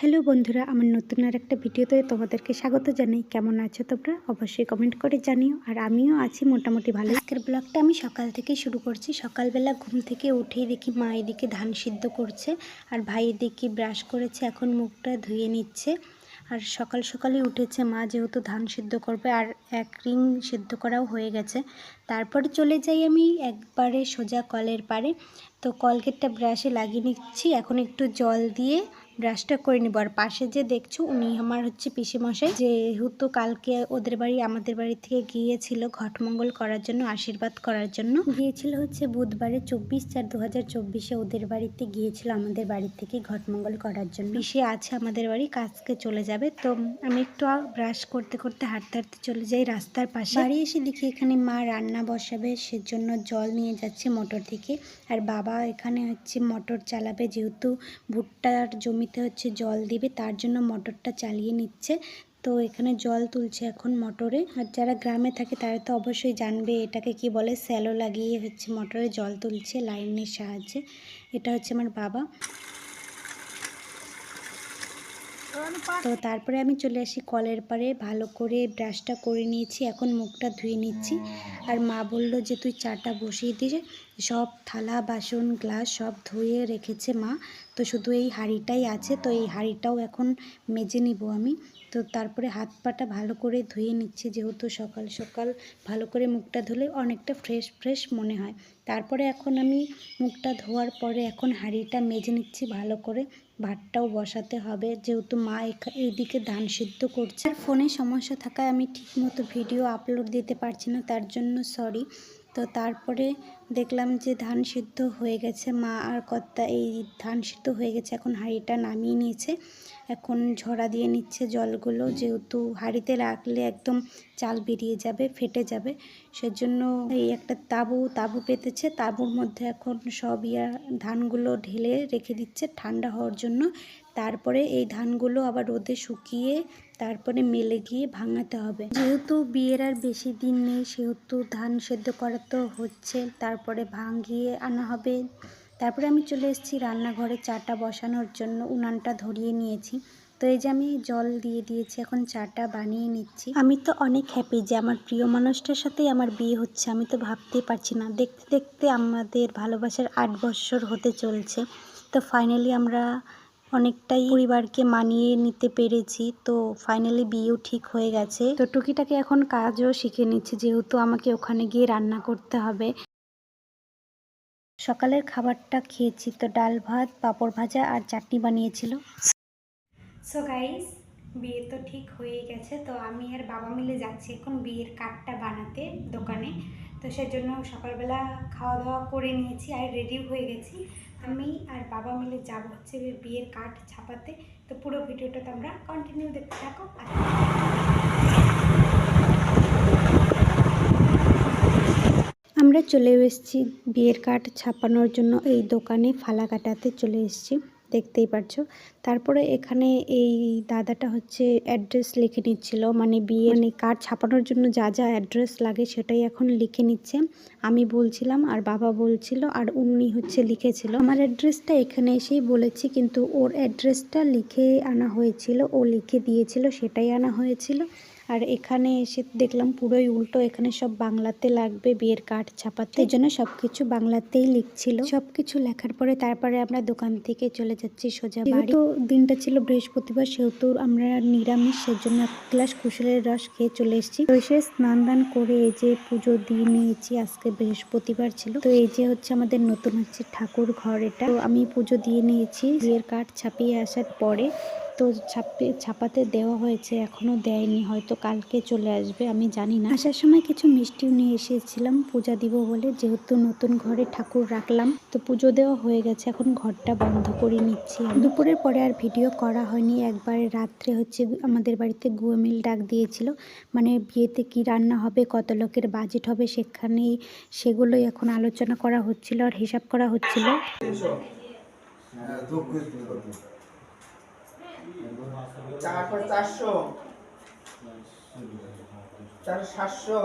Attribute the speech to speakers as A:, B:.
A: Hello বন্ধুরা, আমার নতুন আর একটা ভিডিওতে তোমাদেরকে স্বাগত জানাই। কেমন আছো তোমরা? অবশ্যই কমেন্ট করে জানিও। আর আমিও আছি মোটামুটি ভালো। আজকের ব্লগটা আমি সকাল থেকে শুরু করছি। সকালবেলা ঘুম থেকে উঠেই দেখি মা এদিকে ধান সিদ্ধ করছে আর ভাই এদিকে ব্রাশ করেছে, এখন মুখটা ধুয়ে নিচ্ছে। আর সকাল সকালে উঠেছে মা যেহেতু ধান সিদ্ধ করবে আর এক রিং সিদ্ধ করাও হয়ে গেছে। তারপরে চলে যাই আমি একবারে সোজা কলের পারে তো কলগেটটা ব্রাশে লাগিয়ে নিচ্ছি। এখন একটু জল দিয়ে ব্রাশটা করে নিব। আর পাশে যে দেখছ, উনি আমার হচ্ছে পিসেমশাই। যেহেতু কালকে ওদের বাড়ি, আমাদের বাড়ি থেকে গিয়েছিল ঘটমঙ্গল করার জন্য, আশীর্বাদ করার জন্য। গিয়েছিল হচ্ছে বুধবারে চব্বিশ চার দু হাজার চব্বিশে ওদের বাড়িতে গিয়েছিল আমাদের বাড়ি থেকে ঘটমঙ্গল করার জন্য। পিসে আছে আমাদের বাড়ি, কাজকে চলে যাবে। তো আমি একটু ব্রাশ করতে করতে হাঁটতে হাঁটতে চলে যাই রাস্তার পাশে। বাড়ি এসে দেখি এখানে মা রান্না বসাবে, সেজন্য জল নিয়ে যাচ্ছে মোটর থেকে। আর বাবা এখানে হচ্ছে মোটর চালাবে, যেহেতু ভুট্টার জমিতে হচ্ছে জল দিবে, তার জন্য মোটরটা চালিয়ে নিচ্ছে। তো এখানে জল তুলছে এখন মোটরে। আর যারা গ্রামে থাকে, তারা তো অবশ্যই জানবে এটাকে কি বলে, স্যালো লাগিয়ে হচ্ছে মোটরে জল তুলছে লাইনের সাহায্যে। এটা হচ্ছে আমার বাবা। তো তারপরে আমি চলে আসি কলের পারে ভালো করে ব্রাশটা করে নিয়েছি, এখন মুখটা ধুয়ে নিচ্ছি। আর মা বলল যে, তুই চাটা বসিয়ে দিয়ে সব থালা, বাসন, গ্লাস সব ধুয়ে রেখেছে মা। তো শুধু এই হাঁড়িটাই আছে, তো এই হাঁড়িটাও এখন মেজে নিব আমি। তো তারপরে হাত পাটা ভালো করে ধুয়ে নিচ্ছি, যেহেতু সকাল সকাল ভালো করে মুখটা ধুলে অনেকটা ফ্রেশ ফ্রেশ মনে হয়। তারপরে এখন আমি মুখটা ধোয়ার পরে এখন হাঁড়িটা মেজে নিচ্ছি ভালো করে। ভাতটাও বসাতে হবে, যেহেতু মা এইদিকে ধান সিদ্ধ করছে। আর ফোনে সমস্যা থাকায় আমি ঠিকমতো ভিডিও আপলোড দিতে পারছি না, তার জন্য সরি। তো তারপরে দেখলাম যে ধান সিদ্ধ হয়ে গেছে, মা আর কর্তা এই ধান সিদ্ধ হয়ে গেছে, এখন হাঁড়িটা নামিয়ে নিয়েছে। এখন ঝরা দিয়ে নিচ্ছে জলগুলো, যেহেতু হাঁড়িতে রাখলে একদম চাল বেরিয়ে যাবে, ফেটে যাবে। সেজন্য এই একটা তাবু তাবু পেতেছে। তাবুর মধ্যে এখন সব ইয়া ধানগুলো ঢেলে রেখে দিচ্ছে ঠান্ডা হওয়ার জন্য। তারপরে এই ধানগুলো আবার রোদে শুকিয়ে তারপরে মেলে গিয়ে ভাঙাতে হবে। যেহেতু বিয়ের আর বেশি দিন নেই, সেহেতু ধান সেদ্ধ করা তো হচ্ছে তারপরে ভাঙিয়ে আনা হবে। তারপরে আমি চলে এসেছি রান্নাঘরে চাটা বসানোর জন্য। উনানটা ধরিয়ে নিয়েছি। তো এই যে আমি জল দিয়ে দিয়েছি, এখন চাটা বানিয়ে নিচ্ছি। আমি তো অনেক হ্যাপি যে আমার প্রিয় মানুষটার সাথেই আমার বিয়ে হচ্ছে। আমি তো ভাবতেই পারছি না। দেখতে দেখতে আমাদের ভালোবাসার আট বছর হতে চলছে। তো ফাইনালি আমরা অনেকটাই পরিবারকে মানিয়ে নিতে পেরেছি। তো ফাইনালি বিয়েও ঠিক হয়ে গেছে। তো টুকিটাকে এখন কাজও শিখে নিচ্ছি। যেহেতু আমাকে ওখানে গিয়ে রান্না করতে হবে। সকালের খাবারটা খেয়েছি তো ডাল ভাত, পাঁপড় ভাজা আর চাটনি বানিয়েছিল। সো গাইস বিয়ে তো ঠিক হয়ে গেছে, তো আমি আর বাবা মিলে যাচ্ছি এখন বিয়ের কার্ডটা বানাতে দোকানে। তো সেজন্য সকালবেলা খাওয়া দাওয়া করে নিয়েছি আর রেডিও হয়ে গেছি। আমি আর বাবা মিলে যাব হচ্ছে বিয়ের কার্ড ছাপাতে। তো পুরো ভিডিওটা তোমরা কন্টিনিউ দেখতে থাকো। আমরা চলে এসেছি বিয়ের কার্ড ছাপানোর জন্য এই দোকানে ফালা কাটাতে চলে এসেছি, দেখতেই পারছ। তারপরে এখানে এই দাদাটা হচ্ছে অ্যাড্রেস লিখে নিচ্ছিল মানে বিয়ে মানে কার্ড ছাপানোর জন্য যা যা অ্যাড্রেস লাগে সেটাই এখন লিখে নিচ্ছে। আমি বলছিলাম আর বাবা বলছিল আর উনি হচ্ছে লিখেছিল। আমার অ্যাড্রেসটা এখানে এসেই বলেছি, কিন্তু ওর অ্যাড্রেসটা লিখে আনা হয়েছিল, ও লিখে দিয়েছিল, সেটাই আনা হয়েছিল। আর এখানে এসে দেখলাম পুরোই উল্টো, এখানে সব বাংলাতে লাগবে, বিয়ের কার্ড ছাপাতে। এই জন্য সব কিছু বাংলাতেই লিখছিল। সব কিছু লেখার পরে তারপরে আমরা দোকান থেকে চলে যাচ্ছি সোজা বাড়ি। তো দিনটা ছিল বৃহস্পতিবার, সেহেতু আমরা নিরামিষ, সেজন্য এক গ্লাস কুশলের রস খেয়ে চলে এসেছি। তো এসে স্নান দান করে এই যে পুজো দিয়ে নিয়েছি, আজকে বৃহস্পতিবার ছিল। তো এই যে হচ্ছে আমাদের নতুন হচ্ছে ঠাকুর ঘর এটা। তো আমি পুজো দিয়ে নিয়েছি, বিয়ের কার্ড ছাপিয়ে আসার পরে তো ছাপে, ছাপাতে দেওয়া হয়েছে এখনও দেয়নি, হয়তো কালকে চলে আসবে, আমি জানি না। আসার সময় কিছু মিষ্টিও নিয়ে এসেছিলাম, পূজা দিব বলে, যেহেতু নতুন ঘরে ঠাকুর রাখলাম, তো পুজো দেওয়া হয়ে গেছে, এখন ঘরটা বন্ধ করে নিচ্ছি দুপুরের পরে আর ভিডিও করা হয়নি, একবার রাত্রে হচ্ছে আমাদের বাড়িতে গুয়েমিল ডাক দিয়েছিল মানে বিয়েতে কি রান্না হবে, কত লোকের বাজেট হবে, সেখানেই সেগুলোই এখন আলোচনা করা হচ্ছিল আর হিসাব করা হচ্ছিল।
B: চার চারশো। চার সাতশো।